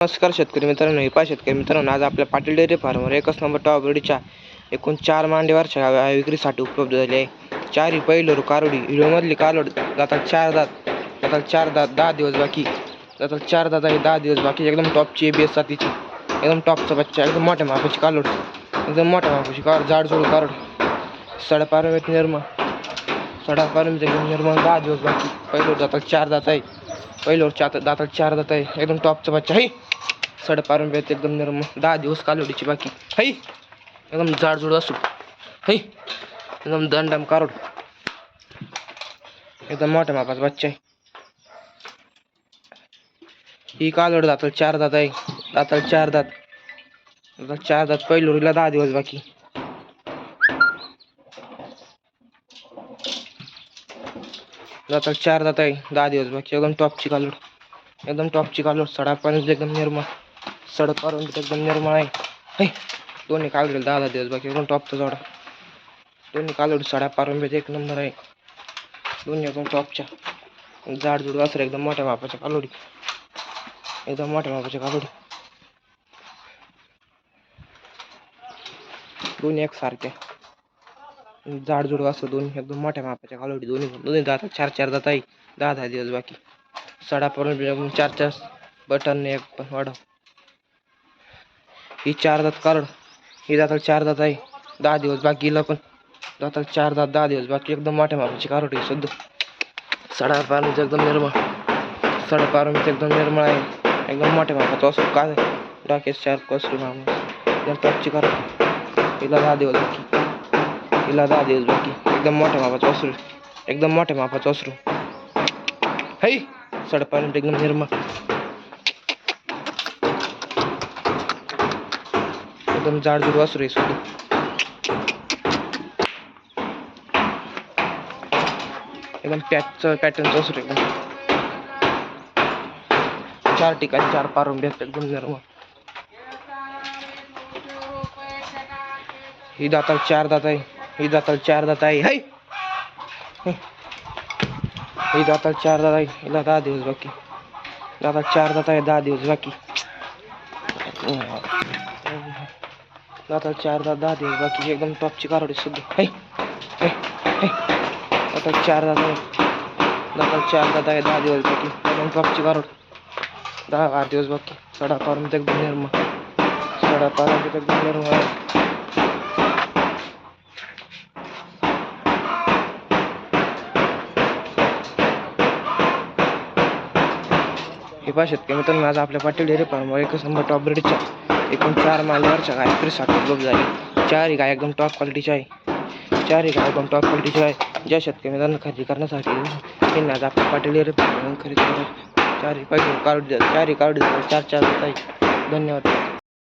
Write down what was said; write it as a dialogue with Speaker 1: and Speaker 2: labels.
Speaker 1: नमस्कार शेतकरी मित्रांनो हे पहा शेतकरी मित्रांनो आज आपल्या पाटील डेअरी फार्मवर एकच नंबर टॉप रेडीच्या एकूण चार मांडीवरच्या विक्रीसाठी उपलब्ध झाले आहे. चारही पहिलं कारोडी हिरोमधली कालोड जातात चार दात जातात चार दात दहा दिवस बाकी जातात चार दात आहे दहा दिवस बाकी एकदम टॉपची बेस जातीची एकदम टॉपचा बच्चा एकदम मोठ्या मापाची कालोड एकदम मोठ्या मापाची कार जाड जोड कारोड साडेपारवेत निर्मा साडेपारवेत एकदम निर्मा दहा दिवस बाकी पहिलं जातात चार दात आहे पहिल्यावर चार दातात चार दात आहे एकदम टॉपचा बच्चा आहे साडेपार बेत एकदम निर्म. दहा दिवस कालोडीची बाकी. है एकदम जाडजूड असू है एकदम दंडम कारोड. एकदम मोठ्या मापाचा बच्चा आहे. ही कालोड दाताल चार दात आहे. दाताल चार दात. चार दात. पहिलोरीला दहा दिवस बाकी. दाताल चार दात आहे. दहा दिवस बाकी. एकदम टॉपची कालोड एकदम टॉपची कालोड सडा पाणी एकदम निर्मळ सडक पारून एकदम निर्मळ आहे. है दोन्ही कालोडी दहा दहा दिवस बाकी एकदम टॉपचा जोडा. दोन्ही कालोडी सडा पारंबीत एक नंबर आहे. दोन्ही एकदम टॉपच्या जाड जुड असं एकदम मोठ्या मापाच्या कालोडी एकदम मोठ्या मापाच्या कालोडी दोन्ही एक सारख्या. जाडजूड असं दोन्ही एकदम मोठ्या मापाच्या कालोडी दोन्ही दोन्ही जातात चार चार जात आहे. दहा दहा दिवस बाकी. सडा पडून चार चार बटन एक पण वाढव. ही चार दात कारण ही दाताला चार दात आहे. दहा दिवस बाकीला पण दाताला चार दात दहा दिवस बाकी एकदम मोठ्या मापाची कारोट आहे सुद्धा सडा पारमीचं एकदम निर्मळ. सडा पारमीचं एकदम निर्मळ आहे. एकदम मोठ्या मापाचं असं काय डाकेश चार कसरू मामा एकदम टॉपची कारोट. हिला दहा दिवस बाकी. हिला दहा दिवस बाकी. एकदम मोठ्या मापाचं असरू एकदम मोठ्या मापाचं असरू है सडपाणी एकदम निर्मळ. एकदम जाडजूड वासरू आहे सुद्धा एकदम पॅचचं पॅटर्नचं वासरू एकदम चार ठिकाणी चार पारून भेटतात निर्मळ ही दाताल चार दात आहे. ही दाताल चार दात आहे. हाय! ही दाताल चार दात आहे. हिला दहा दिवस बाकी. दादा चार दात आहे दहा दिवस बाकी. आता चारदा दहा दिवस बाकी एकदम टॉपची कारवडी सुद्धा. है दादा चार आहे. दादा चार दहा आहे. दहा दिवस बाकी. एकदम टॉपची कारवड. दहा आठ दिवस बाकी. सडा पारून एकदम निर्मळ सडा पारून एकदम निर्मळ आहे हे पहा शेतकरी मित्रांनो आज आपल्या पाटील डेअरी फार्मवर एकच नंबर टॉप ब्रिडच्या एकूण चार माल्यावरच्या गाय विक्रीसाठी उपलब्ध झाली. चारही गाय एकदम टॉप क्वालिटीच्या आहे. चारही गाय एकदम टॉप क्वालिटीच्या आहे. ज्या शेतकरी मैदान खरेदी करण्यासाठी त्यांनी आज आपल्या पाटील खरेदी करा चारही पाहिजे कार्ड चारही कार्ड चार चार आहे धन्यवाद.